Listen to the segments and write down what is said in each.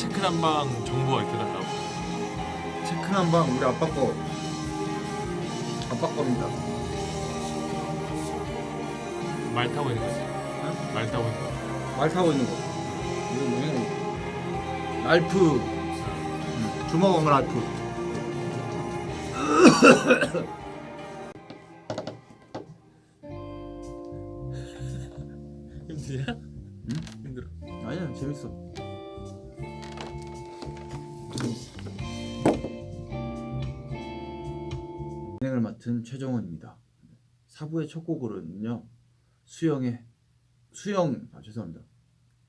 체크 난방 정보가 이렇게 달라고. 체크 한방 우리 아빠 거 아빠 겁니다. 말 타고 있는 거지. 말 타고 있는 거. 말 타고 있는 거. 이거 뭐냐 이거. 랄프. 음, 주먹 랄프. 힘드냐? 힘들어. 아니야. 재밌어. 맡은 최정원입니다. 사부의 첫 곡으로는요 수영의 수영 아 죄송합니다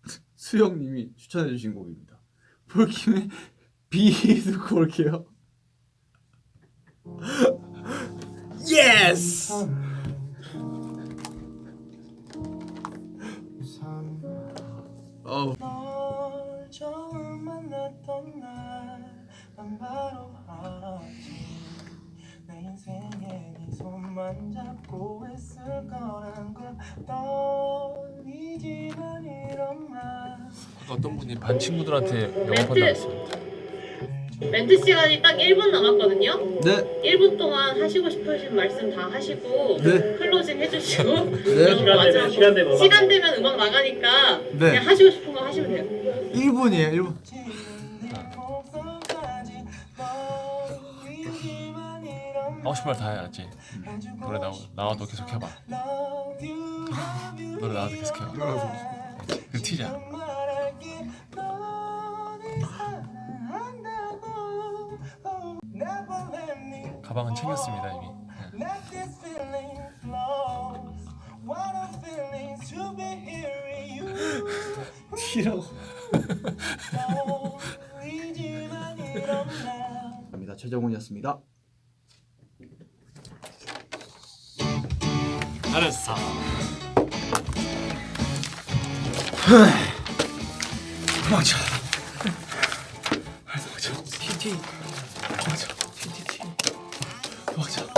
수영님이 추천해 주신 곡입니다. 폴킴의. 예스. 날난 바로 알았지 내 인생에 네 손만 잡고 있을 거란 걸 떨리지만 이런 말 어떤 분이 반 친구들한테 영업한다 했어요. 멘트 시간이 딱 1분 남았거든요. 네. 1분 동안 하시고 싶으신 말씀 다 하시고 네. 클로징 해주시고 네. 마지막으로 시간 되면 음악 시간 되면 음악 나가니까 네. 그냥 하시고 싶은 거 하시면 돼요. 1분이에요 1분. 하고 싶은 말 다 해야지. 노래 나오 나와도 계속 해봐. 노래 나와도 계속 해봐. 그 티자. 가방은 챙겼습니다 이미. 티라고. 감사합니다 최정훈이었습니다. 알았어. 도망쳐. 도망쳐. TNT. 도망쳐. TNT. 도망쳐.